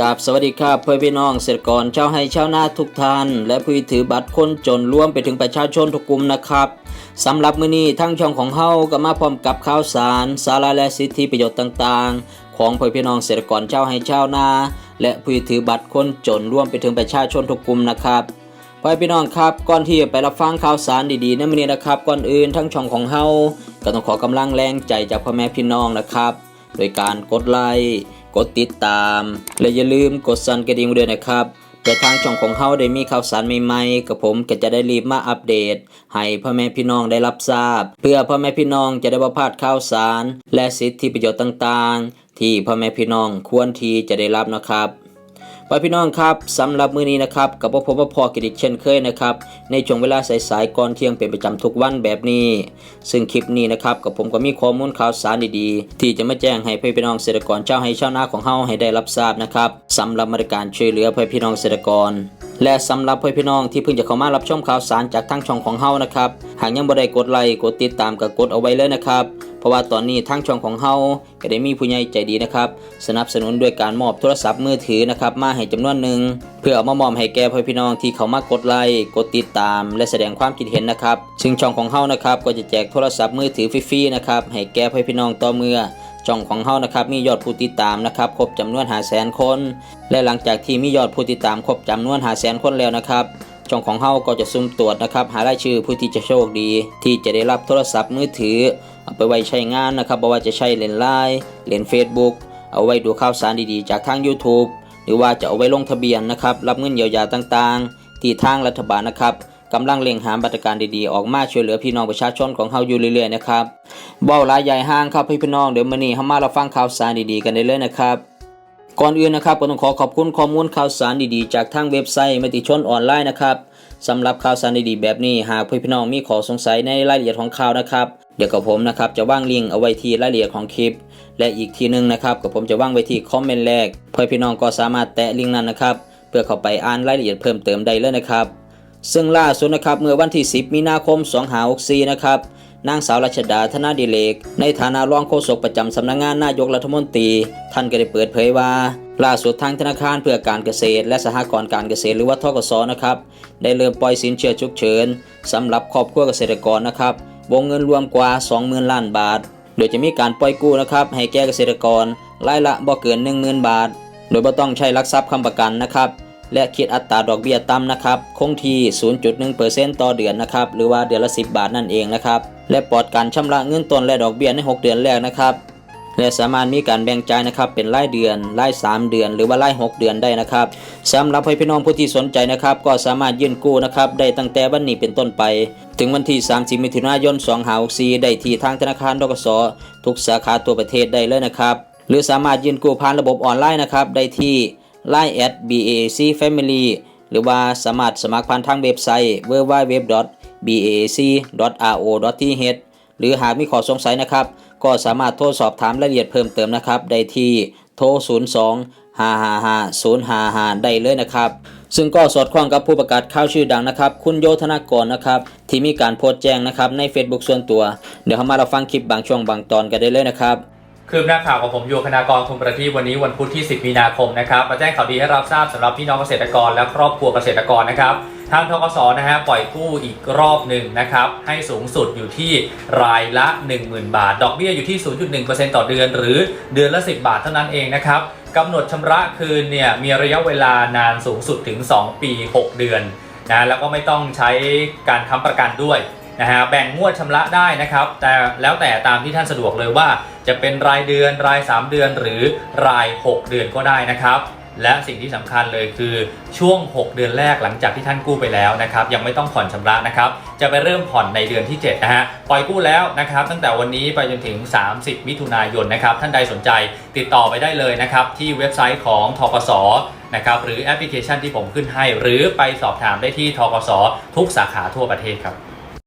กับสวัสดีครับเพื่อนพี่น้องเกษตรกรชาวไร่ชาวนาทุกท่าน และผู้ถือบัตรคนจนร่วมไปถึงประชาชนทุกกลุ่มนะครับสำหรับมื้อนี้ทั้งช่องของเฮาก็มาพร้อมกับข่าวสาร สาระและสิทธิประโยชน์ต่างๆ ของเพื่อนพี่น้องเกษตรกรชาวไร่ชาวนา และผู้ถือบัตรคนจนร่วมไปถึงประชาชนทุกกลุ่มนะครับพ่อพี่น้องครับก่อนที่จะไปรับฟังข่าวสารดีๆในมื้อนี้นะครับ ก่อนอื่นทั้งช่องของเฮาก็ต้องขอกำลังแรงใจจากพ่อแม่พี่น้องนะครับ โดยการกดไลค์ กดติดตาม และอย่าลืมกดสั่นกระดิ่งด้วยนะครับเพื่อทางช่องของเขาได้มีข่าวสารใหม่ๆกับผมก็จะได้รีบมาอัปเดต ให้พ่อแม่พี่น้องได้รับทราบ เพื่อพ่อแม่พี่น้องจะได้บ่พลาดข่าวสาร และสิทธิประโยชน์ต่างๆ ที่พ่อแม่พี่น้องควรที่จะได้รับนะครับ พ่อพี่น้องครับสำหรับมื้อนี้นะครับกับพบว่าพอกิจเช่นเคยนะครับในช่วงเวลาสายๆก่อนเที่ยงเป็นประจำทุกวันแบบนี้ ซึ่งคลิปนี้นะครับกับผมก็มีข้อมูลข่าวสารดีๆ ที่จะมาแจ้งให้พ่อพี่น้องเกษตรกรเจ้าให้ชาวนาของเฮาให้ได้รับทราบนะครับสำหรับมาตรการช่วยเหลือพ่อพี่น้องเกษตรกร และสำหรับพ่อพี่น้องที่เพิ่งจะเข้ามารับชมข่าวสารจากทางช่องของเฮานะครับหากยังบ่ได้กดไลค์กดติดตามก็กดเอาไว้เลยนะครับ ราะว่าตอนนี้ทางช่องของเฮาก็ได้มีผู้ใหญ่ใจดีนะครับ สนับสนุนด้วยการมอบโทรศัพท์มือถือนะครับมาให้จำนวนหนึ่งเพื่อเอามามอบให้แก่พ่อพี่น้องที่เขามากดไลค์กดติดตาม และแสดงความคิดเห็นนะครับ ซึ่งช่องของเฮานะครับก็จะแจกโทรศัพท์มือถือฟรีๆนะครับให้แก่พ่อพี่น้องต่อเมื่อช่องของเฮานะครับมียอดผู้ติดตามนะครับครบจำนวนหาแสนคน และหลังจากที่มียอดผู้ติดตามครบจำนวนหาแสนคนแล้วนะครับ ช่องของเฮาก็จะซุ่มตรวจนะครับหารายชื่อผู้ที่จะโชคดี ที่จะได้รับโทรศัพท์มือถือเอาไปไว้ใช้งานนะครับบ่ว่าจะใช้เล่นไลน์เล่น Facebook เอาไว้ดูข่าวสารดีๆ จากทาง YouTube หรือว่าจะเอาไว้ลงทะเบียนนะครับรับเงินเยียวยาต่างๆ ที่ทางรัฐบาลนะครับกำลังเร่งหามาตรการดีๆ ออกมาช่วยเหลือพี่น้องประชาชนของเฮาอยู่เรื่อยๆนะครับเบ้าหลายใหญ่ห้างครับพี่น้องเดี๋ยวมื้อนี้เฮามารับฟังข่าวสารดีๆกันได้เลยนะครับ ก่อนอื่นนะครับก็ต้องขอขอบคุณข้อมูลข่าวสารดีๆ จากทางเว็บไซต์มติชนออนไลน์นะครับสำหรับข่าวสารดีๆแบบนี้หากพี่น้องมีข้อสงสัยในรายละเอียดของข่าวนะครับเดี๋ยวกับผมนะครับจะว่างลิงก์เอาไว้ที่รายละเอียดของคลิป และอีกทีหนึงนะครับกับผมจะว่างไว้ที่คอมเมนต์แรกเพื่อพี่น้องก็สามารถแตะลิงก์นั้นนะครับเพื่อเข้าไปอ่านรายละเอียดเพิ่มเติมได้เลยนะครับ ซึ่งล่าสุดนะครับเมื่อวันที่ 10 มีนาคม 2564 นะครับ นางสาวรัชดาธนาดิเลก ในฐานะรองโฆษกประจำสำนักงานนายกรัฐมนตรี ท่านก็ได้เปิดเผยว่าล่าสุดทางธนาคารเพื่อการเกษตร และสหกรณ์การเกษตรหรือว่าทกสนะครับได้เริ่มปล่อยสินเชื่อฉุกเฉินสำหรับครอบครัวเกษตรกรนะครับวงเงินรวมกว่า 20,000 ล้านบาท โดยจะมีการปล่อยกู้นะครับให้แก่เกษตรกรรายละบ่เกิน 10,000 บาท โดยบ่ต้องใช้ลักทรัพย์ค้ำประกันนะครับ และคิดอัตราดอกเบี้ยต่ำนะครับ คงที่ 0.1%ต่อเดือนนะครับ หรือว่าเดือนละ 10 บาทนั่นเองนะครับ และปลอดการชำระเงินต้นและดอกเบี้ยใน 6 เดือนแรกนะครับและสามารถมีการแบ่งจ่ายนะครับเป็นรายเดือนราย 3 เดือน หรือว่าราย 6 เดือนได้นะครับสำหรับให้พี่น้องผู้ที่สนใจนะครับ ก็สามารถยื่นกู้นะครับได้ตั้งแต่วันนี้เป็นต้นไป ถึงวันที่ 30 มิถุนายน2564ได้ที่ทางธนาคารดกสทุกสาขาตัวประเทศได้เลยนะครับ หรือสามารถยื่นกู้ผ่านระบบออนไลน์นะครับได้ที่ Line at BAC Family หรือว่าสามารถสมัครผ่านทางเว็บไซต์ www.bac.ro.th หรือหากมีข้อสงสัยนะครับ ก็สามารถโทรสอบถามรายละเอียดเพิ่มเติมนะครับ ได้ที่โทร 02 555 055 ได้เลยนะครับ ซึ่งก็สอดคล้องกับผู้ประกาศข่าวชื่อดังนะครับ คุณโยธนากรนะครับ ที่มีการโพสต์แจ้งนะครับใน Facebook ส่วนตัว เดี๋ยวเรามาเราฟังคลิปบางช่วงบางตอนกันได้เลยนะครับ คืบหน้าข่าวของผมโยคณากรทุมประทีวันนี้วันพุธที่ 10 มีนาคมนะครับมาแจ้งข่าวดีให้รับทราบสำหรับพี่น้องเกษตรกรและครอบครัวเกษตรกรนะครับทางทกสนะฮะปล่อยกู้อีกรอบหนึ่งนะครับให้สูงสุดอยู่ที่รายละ 10,000 บาท ดอกเบี้ยอยู่ที่ 0.1%ต่อเดือน หรือเดือนละ 10 บาทเท่านั้นเองนะครับกำหนดชำระคืนเนี่ยมีระยะเวลานานสูงสุดถึง 2 ปี 6 เดือนนะแล้วก็ไม่ต้องใช้การค้ำประกันด้วย นะฮะแบ่งงวดชำระได้นะครับ แต่แล้วแต่ตามที่ท่านสะดวกเลยว่า จะเป็นรายเดือนราย 3 เดือนหรือราย 6 เดือนก็ได้นะครับ และสิ่งที่สำคัญเลยคือช่วง 6 เดือนแรกหลังจากที่ท่านกู้ไปแล้วนะครับยังไม่ต้องผ่อนชำระนะครับ จะไปเริ่มผ่อนในเดือนที่ 7 นะฮะปล่อยกู้แล้วนะครับ ตั้งแต่วันนี้ไปจนถึง 30 มิถุนายนนะครับท่านใดสนใจติดต่อไปได้เลยนะครับที่เว็บไซต์ของทกสนะครับหรือแอปพลิเคชันที่ผมขึ้นให้ หรือไปสอบถามได้ที่ทกสทุกสาขาทั่วประเทศครับ